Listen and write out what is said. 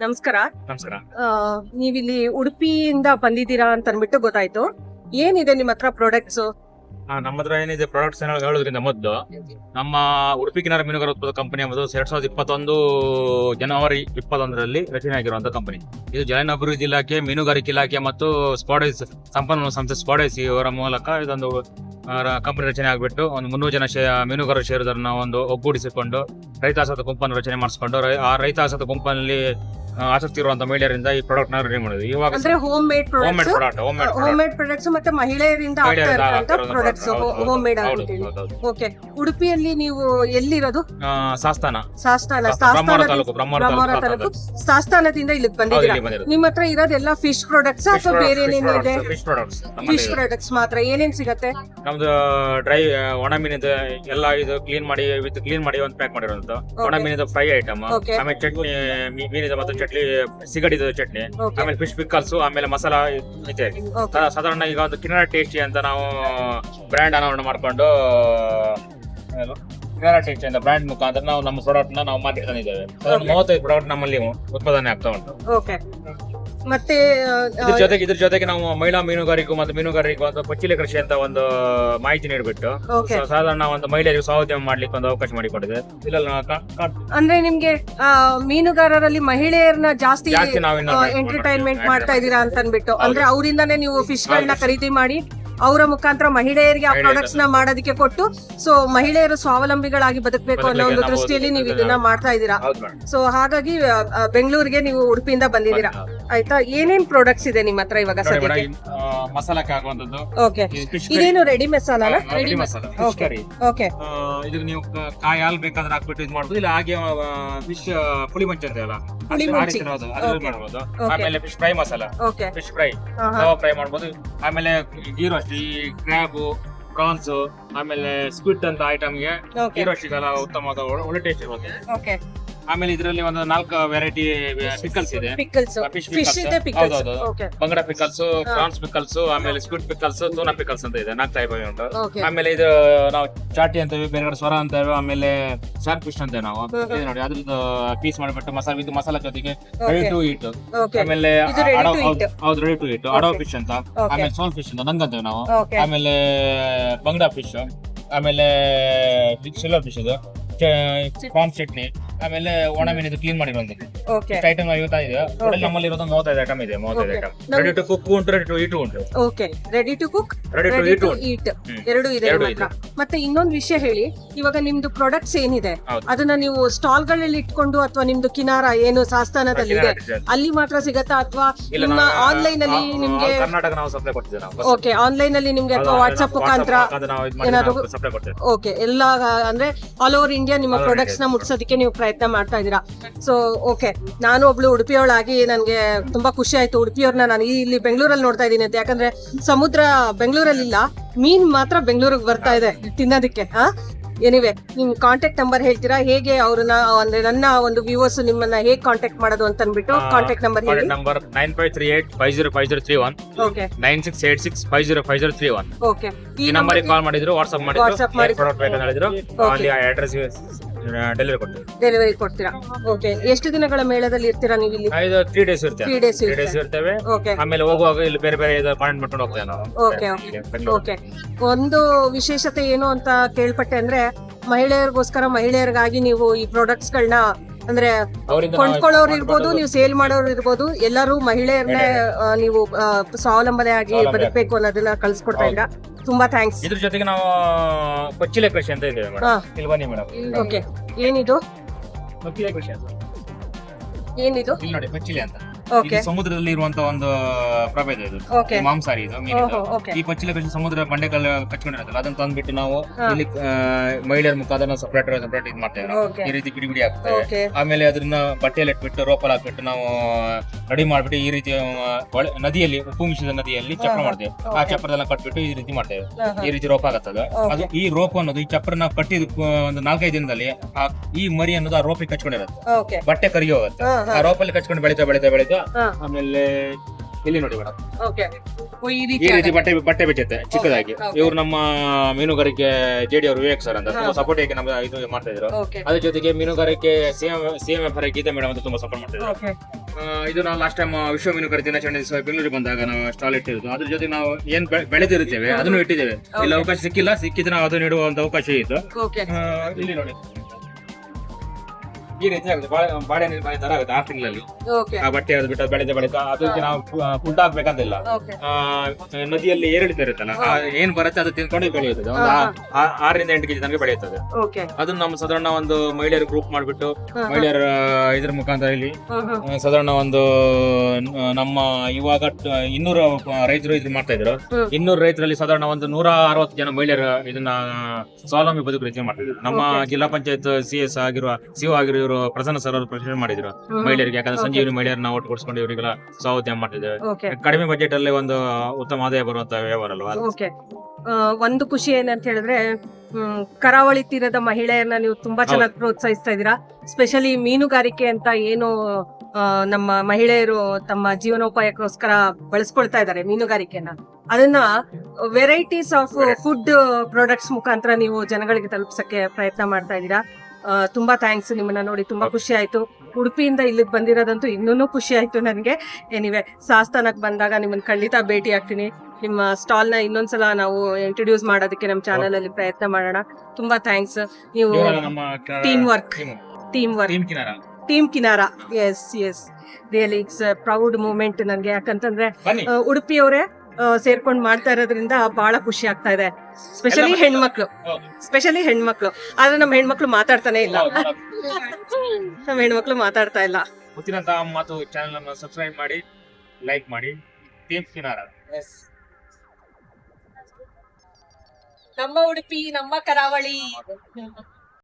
ನಮಸ್ಕಾರ. ನಮಸ್ಕಾರ. ಆ, ನೀವಿಲ್ಲಿ ಉಡುಪಿಯಿಂದ ಬಂದಿದ್ದೀರಾ ಅಂತ ಅನ್ಬಿಟ್ಟು ಗೊತ್ತಾಯ್ತು. ಏನಿದೆ ನಿಮ್ಮ ಹತ್ರ ಪ್ರಾಡಕ್ಟ್ಸ್ ಆ, ನಮ್ಮ ಹತ್ರ ಏನಿದೆ ಪ್ರಾಡಕ್ಟ್ಸ್ ಏನಾದ್ರು ಹೇಳೋದ್ರಿಂದ ಮೊದಲು ನಮ್ಮ ಉಡುಪಿ ಕಿನಾರ ಮೀನುಗಾರ ಉತ್ಪಾದಕ ಕಂಪನಿ ಎಂಬುದು ಎರಡ್ ಸಾವಿರದ ಇಪ್ಪತ್ತೊಂದು ಜನವರಿ ಇಪ್ಪತ್ತೊಂದರಲ್ಲಿ ರಚನೆ ಆಗಿರುವಂತಹ ಕಂಪನಿ. ಇದು ಜಲನ ಅಭಿವೃದ್ಧಿ ಇಲಾಖೆ ಮೀನುಗಾರಿಕೆ ಇಲಾಖೆ ಮತ್ತು ಸ್ಪಾಡೈಸ್ ಸಂಪನ್ಮೂಲ ಸಂಸ್ಥೆ ಸ್ಪಾಡೈಸ್ ಇವರ ಮೂಲಕ ಇದೊಂದು ಕಂಪನಿ ರಚನೆ ಆಗಿಬಿಟ್ಟು ಒಂದು ಮುನ್ನೂರು ಜನ ಶೇ ಮೀನುಗಾರರು ಷೇರುದಾರನ ಒಂದು ಒಗ್ಗೂಡಿಸಿಕೊಂಡು ರೈತಾಸದ ಗುಂಪನ್ನು ರಚನೆ ಮಾಡಿಸ್ಕೊಂಡು ಆ ರೈತಾಸದ ಗುಂಪಿನಲ್ಲಿ ಆಸಕ್ತಿ ಇರುವಂತ ಮಹಿಳೆಯರಿಂದ ಈ ಪ್ರಾಡಕ್ಟ್ನ ರೆಡಿ ಮಾಡಿದ್ವಿ. ಇವಾಗ ಅಂದ್ರೆ home made home made products product home made home made products ಮತ್ತೆ ಮಹಿಳೆಯರಿಂದ ಆಗ್ತಾ ಇರುವಂತ ಪ್ರಾಡಕ್ಟ್ಸ್ ಹೋಮ್ ಮೇಡ್ ಓಕೆ ಉಡುಪಿಯಲ್ಲಿ ನೀವು ಎಲ್ಲಿರೋದು? ಸಾಸ್ತಾನ. ಸಾಸ್ತಾನ ಸಾಸ್ತಾನ ತಾಲೂಕು ಬ್ರಹ್ಮಾವರ ತಾಲೂಕು ಸಾಸ್ತಾನದಿಂದ ಇಲ್ಲಿಗೆ ಬಂದಿದ್ದೀರಾ. ನಿಮ್ಮ ಹತ್ರ ಇರೋದೆಲ್ಲ ಫಿಶ್ ಪ್ರಾಡಕ್ಟ್ಸ್ ಅಥವಾ ಬೇರೆ ಏನೇನು ಇದೆ? ಫಿಶ್ ಪ್ರಾಡಕ್ಟ್ಸ್ ಫಿಶ್ ಪ್ರಾಡಕ್ಟ್ಸ್ ಮಾತ್ರ. ಏನೇನ್ ಸಿಗತ್ತೆ? ನಮ್ದು ಡ್ರೈ ಒಣ ಮೀನಿದ ಎಲ್ಲ ಇದು ಕ್ಲೀನ್ ಮಾಡಿ ವಿತ್ ಕ್ಲೀನ್ ಮಾಡಿ ಒಂದು ಪ್ಯಾಕ್ ಮಾಡಿರೋದು. ಒಣ ಮೀನಿದ ಫ್ರೈ ಐಟಮ್. ಆಮೇಲೆ ಚಟ್ನಿ ಮೀನಿದ ಮತ್ತು ಚಟ್ನಿ. ಸಿಗಡಿದ ಚಟ್ನಿ ಆಮೇಲೆ ಫಿಶ್ ಪಿಕ್ಕಲ್ಸ್ ಆಮೇಲೆ ಮಸಾಲಾ ಇದೆ ಸಾ- ಸಾಧಾರಣ ಈಗ ಒಂದು ಕಿನ್ನರ ಟೇಸ್ಟಿ ಅಂತ ನಾವು ಬ್ರ್ಯಾಂಡ್ ಅನಾವರಣ ಮಾಡ್ಕೊಂಡು ಏನು? ಕಿನ್ನರ ಟೇಸ್ಟಿ ಅಂತ ಬ್ರ್ಯಾಂಡ್ ಮುಖಾಂತರ ನಾವು ನಮ್ಮ ಪ್ರಾಡಕ್ಟ್ನ ನಾವು ಮಾರ್ಕೆಟ್ ತಂದಿದ್ದೇವೆ ಸಾಧಾರಣ Okay. ಮೂವತ್ತೈದು ಪ್ರಾಡಕ್ಟ್ ನಮ್ಮಲ್ಲಿ ಉತ್ಪಾದನೆ ಆಗ್ತಾ ಉಂಟು. ಓಕೆ ಮತ್ತೆ ಇದ್ರ ಜೊತೆಗೆ ಇದ್ರ ಜೊತೆಗೆ ನಾವು ಮಹಿಳಾ ಮೀನುಗಾರಿಕೆ ಮತ್ತು ಮೀನುಗಾರಿಕೆ ಮತ್ತು ಪಚ್ಚಿಲೆ ಕೃಷಿ ಅಂತ ಒಂದು ಮಾಹಿತಿ ನೀಡಿಬಿಟ್ಟು ಸಾಧಾರಣ ಒಂದು ಮಹಿಳೆಯರಿಗೆ ಸ್ವಾವಲಂಬನೆ ಮಾಡ್ಲಿಕ್ಕೆ ಒಂದು ಅವಕಾಶ ಕಾ- ಕಾ- ಅಂದ್ರೆ ನಿಮ್ಗೆ ಆ, ಮೀನುಗಾರರಲ್ಲಿ ಮಹಿಳೆಯರನ್ನ ಜಾಸ್ತಿ ಜಾಸ್ತಿ ನಾವು ಇನ್ನು ಎಂಟರ್ಟೈನ್ಮೆಂಟ್ ಮಾಡ್ತಾ ಇದ್ದೀರಾ ಅಂತ ಅನ್ಬಿಟ್ಟು ಅಂದ್ರೆ ಅವರಿಂದಾನೇ ನೀವು ಫಿಶ್ ಗಳನ್ನ ಖರೀದಿ ಮಾಡಿ ಅವರ ಮುಖಾಂತರ ಮಹಿಳೆಯರಿಗೆ ಆ ಪ್ರಾಡಕ್ಟ್ಸ್ನ ಮಾಡೋದಕ್ಕೆ ಕೊಟ್ಟು ಸೊ ಮಹಿಳೆಯರು ಸ್ವಾವಲಂಬಿಗಳಾಗಿ ಬದುಕಬೇಕು ಅನ್ನೋ ಒಂದು ದೃಷ್ಟಿಯಲ್ಲಿ ನೀವು ಇದನ್ನ- ಇದನ್ನ ಮಾಡ್ತಾ ಇದ್ದೀರಾ. ಹೌದು. ಮೇಡಮ್. ಸೊ ಹಾಗಾಗಿ ಆ, ಆ, ಬೆಂಗಳೂರಿಗೆ ನೀವು ಉಡುಪಿಯಿಂದ ಬಂದಿದ್ದೀರಾ. ಆಯ್ತಾ? ಏನೇನ್ ಪ್ರಾಡಕ್ಟ್ಸ್ ಇದೆ ನಿಮ್ಮ ಹತ್ರ ಇವಾಗ ಸದ್ಯಕ್ಕೆ? ಮಸಾಲಕ್ಕೆ ಆಗುವಂತದ್ದು ಓಕೆ. ಇದೇನು ready masala ready masala okay ಇದಕ್ಕೆ ನೀವು ಕಾಯಿ ಹಾಲು ಬೇಕಾದ್ರೆ ಹಾಕ್ಬಿಟ್ಟು ಇದು ಮಾಡ್ಬೋದು. ಇಲ್ಲ ಹಾಗೆ ಫಿಶ್ ಪುಳಿ ಮಂಚ ಅಂತ ಅಲ್ಲ ಪುಳಿ ಮಂಚಿ. ಮಾಡ್ಬೋದು. ಆಮೇಲೆ fish fry masala. Okay fish fry tawa fry ಮಾಡ್ಬೋದು. ಆಮೇಲೆ ಗೀರು ಈ ಕ್ರ್ಯಾಬ್ ಪ್ರಾನ್ಸ್ ಆಮೇಲೆ ಸ್ಕ್ವಿಡ್ ಅಂತ ಐಟಮ್ಗೆ ಓಕೆ ಅಷ್ಟಿಗೆಲ್ಲ ಉತ್ತಮವಾದ ಒಳ್ಳೆ- ಒಳ್ಳೆ ಟೇಸ್ಟ್ ಇರುತ್ತೆ. ಓಕೆ ಆಮೇಲೆ ಇದರಲ್ಲಿ ಒಂದು ನಾಲ್ಕು ವೆರೈಟಿ ಪಿಕಲ್ಸ್ ಇದೆ. ಪಿಕಲ್ಸ್ ಫಿಶ್ ಫಿಶ್ ಇದೆ ಪಿಕಲ್ಸ್ ಹೌದೌದು. ಓಕೆ ಬಂಗಡ ಪಿಕಲ್ಸ್ ಪ್ರಾನ್ಸ್ ಪಿಕಲ್ಸ್ ಆಮೇಲೆ ಸ್ಕ್ವಿಡ್ ಪಿಕಲ್ಸ್ ತೂನಾ ಪಿಕಲ್ಸ್ ಅಂತ ಇದೆ. ನಾಲ್ಕು ಟೈಪ್ ಉಂಟು. ಆಮೇಲೆ ಇದು ನಾವು ಚಾಟಿ ಅಂತೇವೆ ಬೇರೆ ಕಡೆ ಸ್ವರ ಅಂತೇವೆ ಆಮೇಲೆ ಶಾರ್ಕ್ ಫಿಶ್ ಅಂತೇವೆ ನಾವು ಇದು ನೋಡಿ ಅದ್ರದ್ದು ಪೀಸ್ ಮಾಡಿಬಿಟ್ಟು ಮಸಾಲ ಇದು ಮಸಾಲಾ ಜೊತೆಗೆ ರೆಡಿ ಟು ಇಟ್ ಓಕೆ ಆಮೇಲೆ ಇದು ready ಅಡವ್- to ಹೌದು eat. ಹೌದು ರೆಡಿ ಟು ಇಟ್ ಅಡೋ ಫಿಶ್ ಅಂತ. ಆಮೇಲೆ ಸೋಲ್ ಫಿಶ್ ಅಂತ ನಂಗೆ ಅಂತೇವೆ ನಾವು. ಓಕೆ ಆಮೇಲೆ ಬಂಗಡ ಫಿಶ್ ಆಮೇಲೆ ಸಿಲ್ವರ್ ಫಿಶ್ ಇದು ಕಾರ್ನ್ ಚಟ್ನಿ ಆಮೇಲೆ ಒಣ ಮೀನಿದು ಕ್ಲೀನ್ ಮಾಡಿರುವಂತದ್ದು ಓಕೆ ಐಟಮ್ ಐವತ್ತ ಇದೆ ನಮ್ಮಲ್ಲಿ ಇರೋದು ಮೂವತ್ತೈದು ಐಟಮ್ ಇದೆ ಮೂವತ್ತೈದು. ಐಟಮ್ ರೆಡಿ ಟು ಕುಕ್ ಉಂಟು ರೆಡಿ ಟು ಈಟ್ ಉಂಟು. Okay ready to cook ready to eat ಎರಡು ಇದೆ ಮತ್ತೆ ಇನ್ನೊಂದು ವಿಷಯ ಹೇಳಿ ಇವಾಗ ನಿಮ್ದು ಪ್ರಾಡಕ್ಟ್ಸ್ ಏನಿದೆ. ಅದನ್ನ ನೀವು ಸ್ಟಾಲ್ಗಳಲ್ಲಿ ಇಟ್ಕೊಂಡು ಅಥವಾ ನಿಮ್ದು ಕಿನಾರ ಏನು ಸಾಸ್ಥಾನದಲ್ಲಿ ಇದೆ ಅಲ್ಲಿ ಮಾತ್ರ ಸಿಗತ್ತಾ ಅಥವಾ ನಿಮ್ಮ ಆನ್ಲೈನ್ ಅಲ್ಲಿ ನಿಮ್ಗೆ ಕರ್ನಾಟಕ ನಾವು ಸಪ್ಲೈ ಕೊಡ್ತೀವಿ ನಾವು. ಓಕೆ ಆನ್ಲೈನ್ ಅಲ್ಲಿ ನಿಮ್ಗೆ ಅಥವಾ ವಾಟ್ಸ್ಆಪ್ ಮುಖಾಂತರ ಏನಾದ್ರು- ಓಕೆ ಎಲ್ಲ ಅಂದ್ರೆ ಆಲ್ ಓವರ್ ಇಂಡಿಯಾ ನಿಮ್ಮ All ಪ್ರಾಡಕ್ಟ್ಸ್ನ ಮುಟ್ಸೋದಕ್ಕೆ ನೀವು ಪ್ರಯತ್ನ ಮಾಡ್ತಾ ಇದ್ದೀರಾ? ಸೊ ಓಕೆ ನಾನು ಒಬ್ಳು ಉಡುಪಿಯವಳಾಗಿ ನನಗೆ ತುಂಬಾ ಖುಷಿ ಆಯ್ತು. ಉಡುಪಿಯವ್ರನ್ನ ನಾನು ಈ- ಇಲ್ಲಿ ಬೆಂಗಳೂರಲ್ಲಿ ನೋಡ್ತಾ ಇದ್ದೀನಿ ಅಂತ. ಯಾಕಂದ್ರೆ ಸಮುದ್ರ ಬೆಂಗಳೂರಲ್ಲಿ ಇಲ್ಲ ಮೀನ್ ಮಾತ್ರ ಬೆಂಗಳೂರಿಗೆ ಬರ್ತಾ ಇದೆ ತಿನ್ನೋದಕ್ಕೆ ಹಾ? ಎನಿವೆ ನಿಮ್ ಕಾಂಟ್ಯಾಕ್ಟ್ ನಂಬರ್ ಹೇಳ್ತೀರಾ? ಹೇಗೆ ಅವ್ರನ್ನ ಅಂದ್ರೆ ನನ್ನ ಒಂದು ವ್ಯೂವರ್ಸ್ ನಿಮ್ಮನ್ನ ಹೇಗೆ ಕಾಂಟ್ಯಾಕ್ಟ್ ಮಾಡೋದು ಅಂತ ಅಂದ್ಬಿಟ್ಟು ಕಾಂಟ್ಯಾಕ್ಟ್ ನಂಬರ್ ಹೇಳಿ. Number nine five three eight five zero five zero three one okay nine six eight six five zero five zero three one okay ಈ ನಂಬರ್ ಕಾಲ್ ಮಾಡಿದ್ರು ವಾಟ್ಸ್ಆಪ್ ಮಾಡಿದ್ರು ವಾಟ್ಸ್ಆಪ್ ಮಾಡಿದ್ರು. ಪ್ರಾಡಕ್ಟ್ ಬೇಕಂತ ಹೇಳಿದ್ರು. ಅಲ್ಲಿ ಅಲ್ಲಿ ಅಡ್ರೆಸ್ ಡೆಲಿವರಿ ಕೊಡ್ತೀವಿ. ಡೆಲಿವರಿ ಕೊಡ್ತೀರಾ? ಓಕೆ ಎಷ್ಟು ದಿನಗಳ ಮೇಳದಲ್ಲಿ ಇರ್ತೀರಾ ನೀವು ಇಲ್ಲಿ? ಇದು ತ್ರೀ ಡೇಸ್ ಇರ್ತೇವೆ. ತ್ರೀ ಡೇಸ್ ತ್ರೀ ಡೇಸ್ ಇರ್ತೇವೆ. ಓಕೆ ಆಮೇಲೆ ಹೋಗುವಾಗ ಇಲ್ಲಿ ಬೇರೆ ಬೇರೆ ಇದು ಕಾಂಟ್ಯಾಕ್ಟ್ ಮಾಡ್ಕೊಂಡು ಹೋಗ್ತೇವೆ ನಾವು. Okay. ಓಕೆ ಒಂದು ವಿಶೇಷತೆ ಏನು ಅಂತ ಕೇಳ್ಪಟ್ಟೆ ಅಂದ್ರೆ ಮಹಿಳೆಯರಿಗೋಸ್ಕರ ಮಹಿಳೆಯರಿಗಾಗಿ ನೀವು ಈ ಪ್ರಾಡಕ್ಟ್ಸ್ ಗಳನ್ನ ಅಂದ್ರೆ ಕೊಂಡ್ಕೊಳ್ಳೋರು ಇರ್ಬೋದು ನೀವು ಸೇಲ್ ಮಾಡೋರು ಇರ್ಬೋದು ಎಲ್ಲರೂ ಮಹಿಳೆಯರನ್ನೇ ನೀವು ಸ್ವಾವಲಂಬನೆ ಆಗಿ. ಬದುಕಬೇಕು ಅನ್ನೋದನ್ನ ಕಳ್ಸಿಕೊಡ್ತಾ ಇಲ್ಲ ತುಂಬಾ ಥ್ಯಾಂಕ್ಸ್ ಇದ್ರ ಜೊತೆಗೆ ನಾವು ಕೊಚ್ಚಿಲೆ ಕೃಷಿ ಅಂತ ಇದ್ದೇವೆ ಮೇಡಮ್. ಇಲ್ಲಿ ಬನ್ನಿ ಮೇಡಮ್. ಓಕೆ. ಏನಿದು? ಕೊಚ್ಚಿಲೆ ಕೃಷಿ ಅಂತ. ಏನಿದು? ಇಲ್ಲಿ ನೋಡಿ ಕೊಚ್ಚಿಲೆ ಅಂತ. ಇದು ಸಮುದ್ರದಲ್ಲಿ ಇರುವಂತ ಒಂದು ಪ್ರಭೇದ ಇದು. ಈ ಮಾಂಸಾರಿ ಇದು ಓಕೆ ಈ ಪಚ್ಚಿಲ ಕೃಷಿ ಸಮುದ್ರ ಬಂಡೆಕಲ್ಲು ಕಚ್ಕೊಂಡಿರುತ್ತಲ್ಲ ಅದನ್ನ ತಂದ್ಬಿಟ್ಟು ನಾವು. ಇಲ್ಲಿ ಆ, ಮಹಿಳೆಯರ ಅದನ್ನ ಸಪ್ರೇಟ್ ಸಪ್ರೇಟ್ ಇದು ಮಾಡ್ತೇವೆ ನಾವು. ಓಕೆ ಈ ರೀತಿ ಬಿಡಿ ಬಿಡಿ ಹಾಕ್ತೇವೆ. ಓಕೆ ಆಮೇಲೆ ಅದನ್ನ ಬಟ್ಟೆಯಲ್ಲಿ ಇಟ್ಬಿಟ್ಟು ರೋಪಲ್ ಹಾಕ್ಬಿಟ್ಟು ನಾವು ರೆಡಿ ಮಾಡ್ಬಿಟ್ಟು ಈ ರೀತಿ ಆ, ಒಳ- ನದಿಯಲ್ಲಿ ಉಪ್ಪು ಮಿಶ್ರಿತ ನದಿಯಲ್ಲಿ ಚಪ್ರ ಮಾಡ್ತೇವೆ. ಆ ಓಕೆ. ಚಪ್ರದನ್ನ ಕಟ್ಬಿಟ್ಟು ಈ ರೀತಿ ಮಾಡ್ತೇವೆ. ಹಾ, ಹಾ. ಈ ರೀತಿ ರೋಪ ಆಗತ್ತದ. ಅದು ಈ ರೋಪ ಅನ್ನೋದು ಈ ಚಪ್ರನ ಕಟ್ಟಿದ ಕು- ಒಂದು ನಾಲ್ಕೈದು ದಿನದಲ್ಲಿ ಆ ಈ ಮರಿ ಅನ್ನೋದು ಆ ರೋಪಿಗೆ ಕಚ್ಕೊಂಡಿರುತ್ತೆ. ಓಕೆ ಬಟ್ಟೆ ಕರಿ ಹೋಗುತ್ತೆ. ಹಾ, ಆ. ರೋಪಲ್ಲಿ ಕಚ್ಕೊಂಡು ಬೆಳಿತಾ ಬೆಳೀತಾ ಬೆಳಿತಾ. ಆಮೇಲೆ ಇಲ್ಲಿ ನೋಡಿ ಮೇಡಮ್ ಓಕೆ. ಓ, ಈ ಈ ರೀತಿ ರೀತಿ ಬಟ್ಟೆ ಬಟ್ಟೆ ಬಿಚ್ಚುತ್ತೆ ಚಿಕ್ಕದಾಗಿ. ಇವ್ರು ನಮ್ಮ ಮೀನುಗಾರಿಕೆ ಜೆಡಿ ಅವರು ವಿವೇಕ್ ಸರ್ ಅಂತ ಹಾ. ತುಂಬಾ ಸಪೋರ್ಟ್ ಆಗಿ ನಮ್ಗೆ ಇದು ಮಾಡ್ತಾ ಇದ್ರು. ಓಕೆ. ಅದ್ರ ಜೊತೆಗೆ ಮೀನುಗಾರಿಕೆ CM CM F Geeta madam ಅಂತ ತುಂಬಾ ಸಪೋರ್ಟ್ ಮಾಡ್ತಾ ಇದ್ರು ಓಕೆ. ಆ, ಇದು ನಾವು ಲಾಸ್ಟ್ ಟೈಮ್ ವಿಶ್ವ ಮೀನುಗಾರಿಕೆ ದಿನಾಚರಣೆ ದಿವಸ ಬೆಂಗಳೂರಿಗೆ ಬಂದಾಗ ನಾವು ಸ್ಟಾಲ್ ಇಟ್ಟಿರೋದು. ಅದ್ರ ಜೊತೆ ನಾವು ಏನ್ ಬೆಳೆದಿರ್ತೇವೆ ಬೆಳೆದಿರುತ್ತೇವೆ ಅದನ್ನು ಇಟ್ಟಿದ್ದೇವೆ. ಇಲ್ಲಿ ಅವಕಾಶ ಸಿಕ್ಕಿಲ್ಲ ಸಿಕ್ಕಿದ್ರೆ ನಾವು ಅದನ್ನು ಇಡುವಂತ ಅವಕಾಶ ಇತ್ತು. ಓಕೆ. ಆ, ಇಲ್ಲಿ ನೋಡಿ. ಈ ರೀತಿ ಆಗುತ್ತೆ ಬಾಳೆ ಬಾಳೆ ತರ ಆಗುತ್ತೆ ಆರು ತಿಂಗಳಲ್ಲಿ ಓಕೆ ಆ ಬಟ್ಟೆ ಅದು ಬಿಟ್ಟು ಬೆಳೆದ ಬಳಿಕ ಅದಕ್ಕೆ ನಾವು ಫುಡ್ ಹಾಕ್ಬೇಕಂತಿಲ್ಲ. ಓಕೆ ಆ, ನದಿಯಲ್ಲಿ ಏರಿಳಿತ ಇರುತ್ತಲ್ಲ ಆ ಏನ್ ಬರುತ್ತೆ ಅದು ತಿನ್ಕೊಂಡು ಬೆಳೆಯುತ್ತದೆ. ಒಂದು ಆ- ಆ- ಆರರಿಂದ ಎಂಟು ಕೆಜಿ ತನಕ ಬೆಳೆಯುತ್ತದೆ. ಓಕೆ ಅದನ್ನ ನಮ್ಮ ಸಾಧಾರಣ ಒಂದು ಮಹಿಳೆಯರು ಗ್ರೂಪ್ ಮಾಡ್ಬಿಟ್ಟು ಮಹಿಳೆಯರ ಇದ್ರ ಮುಖಾಂತರ ಇಲ್ಲಿ ಆ, ಸಾಧಾರಣ ಒಂದು ನಮ್ಮ ಇವಾಗ ಟ- ಇನ್ನೂರು ರೈತರು ಇದು ಮಾಡ್ತಾ ಇದ್ರು. ಹ್ಮ್. ಇನ್ನೂರು ರೈತರಲ್ಲಿ ಸಾಧಾರಣ ಒಂದು ನೂರ ಅರವತ್ತು ಜನ ಮಹಿಳೆಯರು ಇದನ್ನ ಸ್ವಾವಲಂಬಿ ಬದುಕು ರೀತಿ ಮಾಡ್ತಿದ್ರು ನಮ್ಮ ಜಿಲ್ಲಾ ಪಂಚಾಯತ್ ಸಿ ಎಸ್ ಆಗಿರುವ ಸಿಒ ಆಗಿರೋ ಇವರು ಪ್ರಸನ್ನ ಸರ್ ಅವರು ಪ್ರಶ್ನೆ ಮಾಡಿದ್ರು. ಮಹಿಳೆಯರಿಗೆ. ಯಾಕಂದ್ರೆ ಸಂಜೀವಿನಿ ಮಹಿಳೆಯರನ್ನ ಒಟ್ಟುಗೂಡಿಸ್ಕೊಂಡು ಇವರಿಗೆಲ್ಲ ಸಹೋದ್ಯಮ ಮಾಡ್ತಿದ್ದೇವೆ. ಓಕೆ ಕಡಿಮೆ ಬಜೆಟ್ ಅಲ್ಲಿ ಒಂದು ಉತ್ತಮ ಆದಾಯ ಬರುವಂತ ವ್ಯವಹಾರ ಅಲ್ವಾ? ಓಕೆ ಒಂದು ಖುಷಿ ಏನಂತ ಹೇಳಿದ್ರೆ ಹ್ಮ್, ಕರಾವಳಿ ತೀರದ ಮಹಿಳೆಯರನ್ನ ನೀವು ತುಂಬಾ ಚೆನ್ನಾಗಿ ಪ್ರೋತ್ಸಾಹಿಸ್ತಾ ಇದ್ದೀರಾ. ಸ್ಪೆಷಲಿ ಮೀನುಗಾರಿಕೆ ಅಂತ ಏನು ನಮ್ಮ ಮಹಿಳೆಯರು ತಮ್ಮ ಜೀವನೋಪಾಯಕ್ಕೋಸ್ಕರ ಬಳಸ್ಕೊಳ್ತಾ ಇದ್ದಾರೆ ಮೀನುಗಾರಿಕೆನ ಅದನ್ನ ವೆರೈಟೀಸ್ ಆಫ್ ಫುಡ್ ಪ್ರಾಡಕ್ಟ್ಸ್ ಮುಖಾಂತರ ನೀವು ಜನಗಳಿಗೆ ತಲುಪಿಸಕ್ಕೆ ಪ್ರಯತ್ನ ಮಾಡ್ತಾ ಇದ್ದೀರಾ? ತುಂಬಾ ಥ್ಯಾಂಕ್ಸ್ ನಿಮ್ಮನ್ನ ನೋಡಿ ತುಂಬಾ ಖುಷಿ ಆಯ್ತು. ಉಡುಪಿಯಿಂದ ಇಲ್ಲಿಗೆ ಬಂದಿರೋದಂತೂ ಇನ್ನೂ ಖುಷಿ ಆಯ್ತು ನನಗೆ. ಏನಿವೆ ಸಾಸ್ತಾನಕ್ಕೆ ಬಂದಾಗ ನಿಮ್ಮನ್ನ ಖಂಡಿತ ಭೇಟಿ ಆಗ್ತೀನಿ. ನಿಮ್ಮ ಸ್ಟಾಲ್ನ ಇನ್ನೊಂದ್ಸಲ ನಾವು ಇಂಟ್ರೊಡ್ಯೂಸ್ ಮಾಡೋದಕ್ಕೆ ನಮ್ಮ ಚಾನಲ್ ಅಲ್ಲಿ ಪ್ರಯತ್ನ ಮಾಡೋಣ. ತುಂಬಾ ಥ್ಯಾಂಕ್ಸ್ ನೀವು team work team work team Kinara S S really it's proud moment ನನಗೆ. ಯಾಕಂತಂದ್ರೆ ಉಡುಪಿಯವರೇ ಸೇರ್ಕೊಂಡು ಮಾಡ್ತಾ ಇರೋದ್ರಿಂದ ಬಹಳ ಖುಷಿ ಆಗ್ತಾ ಇದೆ. ಸ್ಪೆಷಲಿ ಹೆಣ್ಮಕ್ಳು. ಸ್ಪೆಷಲಿ ಹೆಣ್ಮಕ್ಳು. ಆದ್ರೆ ನಮ್ಮ ಹೆಣ್ಮಕ್ಳು ಮಾತಾಡ್ತಾನೆ ಇಲ್ಲ. ನಮ್ಮ ಹೆಣ್ಮಕ್ಳು ಮಾತಾಡ್ತಾ ಇಲ್ಲ. ಗೊತ್ತಿರಂತ ಮಾತು ಚಾನೆಲ್ ಅನ್ನು ಸಬ್ಸ್ಕ್ರೈಬ್ ಮಾಡಿ ಲೈಕ್ ಮಾಡಿ. ಟೀಮ್ ಕಿನಾರ ನಮ್ಮ ಉಡುಪಿ ನಮ್ಮ ಕರಾವಳಿ.